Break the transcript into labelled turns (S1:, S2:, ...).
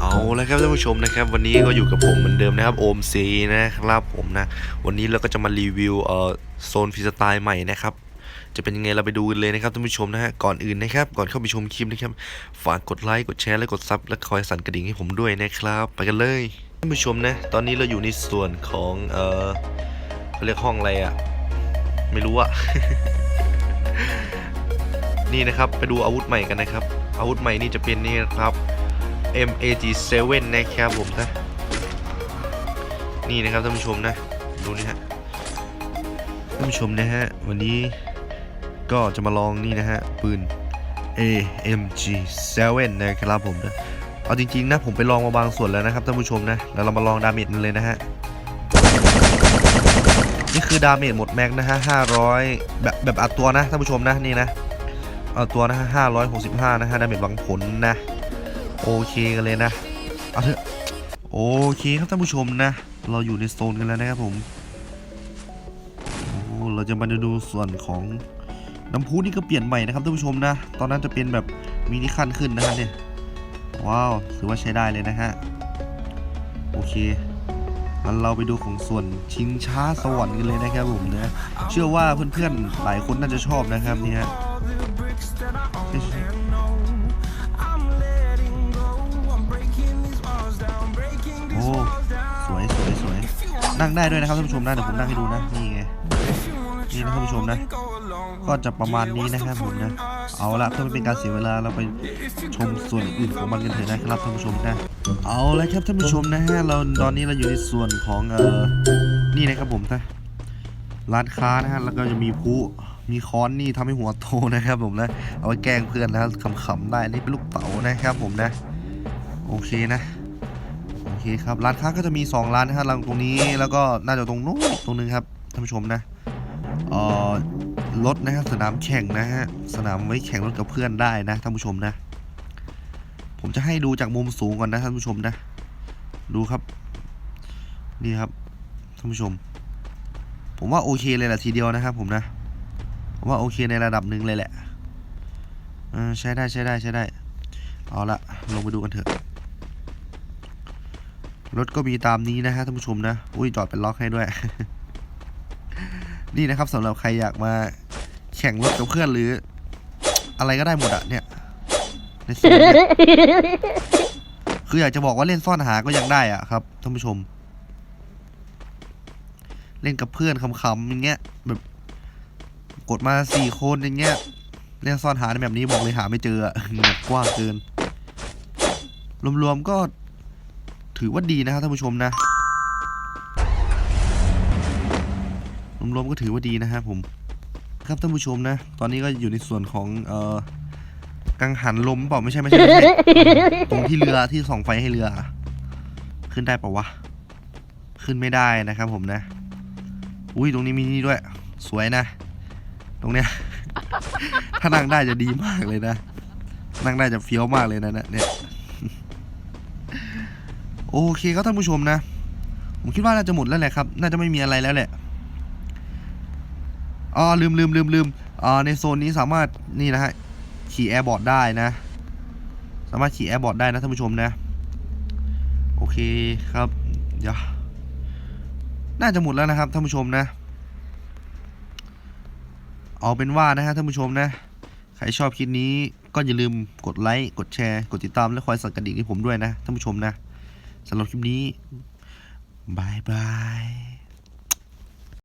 S1: เอาละครับท่านผู้ชมนะครับ วันนี้ก็อยู่กับผมเหมือนเดิมนะครับโอมซีนะครับผมนะ วันนี้เราก็จะมารีวิวเอ่อโซนฟรีสไตล์ใหม่นะครับจะเป็นยังไงเราไปดูกันเลยนะครับท่านผู้ชมนะฮะก่อนอื่นนะครับ ก่อนเข้าไปชมคลิปนะครับ ฝากกดไลค์กดแชร์และกดซับและคอยสั่นกระดิ่งให้ผมด้วยนะครับ ไปกันเลยท่านผู้ชมนะ ตอนนี้เราอยู่ในส่วนของเอ่อเขาเรียกห้องอะไรอะไม่รู้อะนี่นะครับไปดูอาวุธใหม่กันนะครับ อาวุธใหม่นี่จะเป็นนี่นะครับ MAG7 นะครับผมนะ นี่นะครับท่านผู้ชมนะ ดูนี่ฮะ ท่านผู้ชมนะฮะ วันนี้ก็จะมาลองนี่นะฮะ ปืน AMG7 นะครับผมนะเอาจริงๆนะผมไปลองมาบางส่วนแล้วนะครับท่านผู้ชมนะ แล้วเรามาลองดาเมจกันเลยนะฮะ นี่คือดาเมจหมดแม็กนะฮะ500 แบบแบบอัดตัวนะท่านผู้ชมนะนี่นะ เอาตัวนะฮะ565 นะฮะดาเมจวังผลนะ โอเคกันเลยนะเอาเถอะโอเคครับท่านผู้ชมนะ เราอยู่ในโซนกันแล้วนะครับผมโอ้เราจะมาดูส่วนของน้ำพุนี่ก็เปลี่ยนใหม่นะครับท่านผู้ชมนะ ตอนนั้นจะเป็นแบบมินิขั้นขึ้นนะฮะเนี่ยว้าวถือว่าใช้ได้เลยนะฮะโอเคงั้นเราไปดูของส่วนชิงช้าสวรรค์กันเลยนะครับผมนะเชื่อว่าเพื่อนๆหลายคนน่าจะชอบนะครับนี่ฮ นั่งได้ด้วยนะครับท่านผู้ชมนะเดี๋ยวผมนั่งให้ดูนะนี่ไงนี่นะท่านผู้ชมนะ ก็จะประมาณนี้นะครับผมนะเอาละเพื่อไม่เป็นการเสียเวลาเราไปชมส่วนอื่นของมันกันเถอะนะครับท่านผู้ชมนะเอาละครับท่านผู้ชมนะฮะเราตอนนี้เราอยู่ในส่วนของเอ่อนี่นะครับผมนะร้านค้านะฮะแล้วก็จะมีผู้มีค้อนนี่ทำให้หัวโตนะครับผมนะเอาไว้แกล้งเพื่อนนะครับขำๆได้นี่เป็นลูกเต๋านะครับผมนะ โอเคนะ เคครับร้านค้าก็จะมี 2 ร้านนะครับร้านตรงนี้ แล้วก็น่าจะตรงนู้นตรงนึงครับท่านผู้ชมนะเอ่อรถนะครับสนามแข่งนะฮะสนามไว้แข่งรถกับเพื่อนได้นะท่านผู้ชมนะ ผมจะให้ดูจากมุมสูงก่อนนะท่านผู้ชมนะ ดูครับ นี่ครับท่านผู้ชม ผมว่าโอเคเลยแหละทีเดียวนะครับผมนะผมว่าโอเคในระดับหนึ่งเลยแหละอใช้ได้ใช้ได้ใช้ได้ เอาละลงไปดูกันเถอะ รถก็มีตามนี้นะฮะท่านผู้ชมนะ อุ้ยจอดเป็นล็อกให้ด้วย นี่นะครับสำหรับใครอยากมาแข่งรถกับเพื่อนหรือ อะไรก็ได้หมดอะเนี่ยในโซนเนี่ยคืออยากจะบอกว่าเล่นซ่อนหาก็ยังได้อะครับท่านผู้ชม เล่นกับเพื่อนขำๆอย่างเงี้ยแบบกดมาสี่คนอย่างเงี้ยเล่นซ่อนหาในแบบนี้บอกเลยหาไม่เจออะแบบกว้างเกินรวมๆก็ ถือว่าดีนะครับท่านผู้ชมนะรวมๆก็ถือว่าดีนะครับผมครับท่านผู้ชมนะ ตอนนี้ก็อยู่ในส่วนของเอ่อกังหันลมเปล่าไม่ใช่ไม่ใช่ไม่ใช่ตรงที่เรือที่ส่องไฟให้เรือ ขึ้นได้ปะวะขึ้นไม่ได้นะครับผมนะ อุ้ยตรงนี้มีนี่ด้วย สวยนะ ตรงเนี้ย ถ้านั่งได้จะดีมากเลยนะ นั่งได้จะเฟี้ยวมากเลยนะเนี่ย โอเคครับท่านผู้ชมนะ ผมคิดว่าน่าจะหมดแล้วแหละครับ น่าจะไม่มีอะไรแล้วแหละอ๋อลืมลืมลืมลืมอ่าในโซนนี้สามารถนี่นะฮะขี่แอร์บอร์ดได้นะ สามารถขี่แอร์บอร์ดได้นะท่านผู้ชมนะ โอเคครับ เดี๋ยว น่าจะหมดแล้วนะครับท่านผู้ชมนะ เอาเป็นว่านะฮะท่านผู้ชมนะ ใครชอบคลิปนี้ก็อย่าลืมกดไลค์ กดแชร์ กดติดตามและคอยสั่นกระดิ่งให้ผมด้วยนะท่านผู้ชมนะ สำหรับคลิปนี้บายบาย